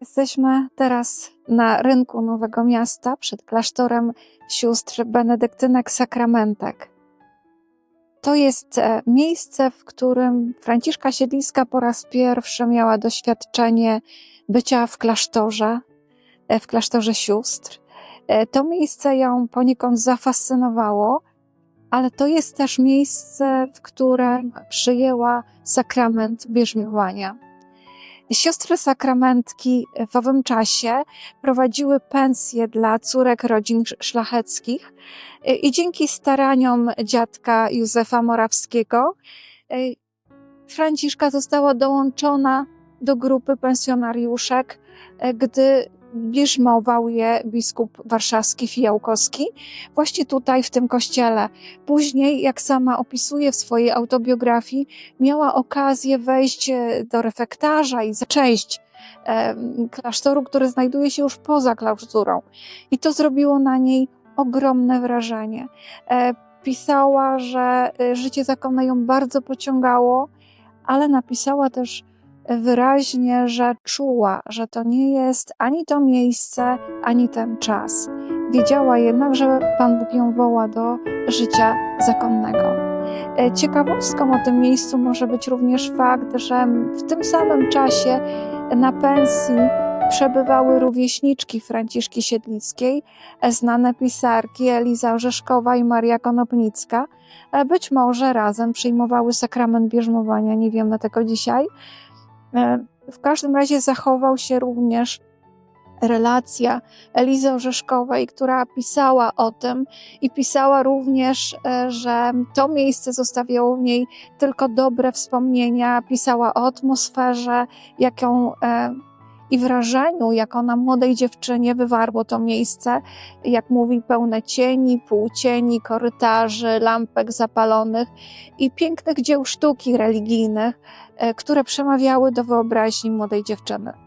Jesteśmy teraz na rynku Nowego Miasta przed klasztorem sióstr benedyktynek sakramentek. To jest e, miejsce, w którym Franciszka Siedliska po raz pierwszy miała doświadczenie bycia w klasztorze, e, w klasztorze sióstr. E, To miejsce ją poniekąd zafascynowało, ale to jest też miejsce, w którym przyjęła sakrament bierzmowania. Siostry sakramentki w owym czasie prowadziły pensje dla córek rodzin sz- szlacheckich y, i dzięki staraniom dziadka Józefa Morawskiego y, Franciszka została dołączona do grupy pensjonariuszek, y, gdy bierzmował je biskup warszawski Fijałkowski właśnie tutaj w tym kościele. Później, jak sama opisuje w swojej autobiografii, miała okazję wejść e, do refektarza i za część em, klasztoru, który znajduje się już poza klauzurą. I to zrobiło na niej ogromne wrażenie. E, Pisała, że e, życie zakonne ją bardzo pociągało, ale napisała też wyraźnie, że czuła, że to nie jest ani to miejsce, ani ten czas. Wiedziała jednak, że Pan Bóg ją woła do życia zakonnego. E, Ciekawostką o tym miejscu może być również fakt, że w tym samym czasie na pensji przebywały rówieśniczki Franciszki Siedlickiej, e, znane pisarki Eliza Orzeszkowa i Maria Konopnicka. E, Być może razem przyjmowały sakrament bierzmowania, nie wiemy tego dzisiaj. E, W każdym razie zachował się również relacja Elizy Orzeszkowej, która pisała o tym i pisała również, e, że to miejsce zostawiało w niej tylko dobre wspomnienia. Pisała o atmosferze, jaką i wrażeniu, jaką na młodej dziewczynie wywarło to miejsce, jak mówi, pełne cieni, półcieni, korytarzy, lampek zapalonych i pięknych dzieł sztuki religijnych, e, które przemawiały do wyobraźni młodej dziewczyny.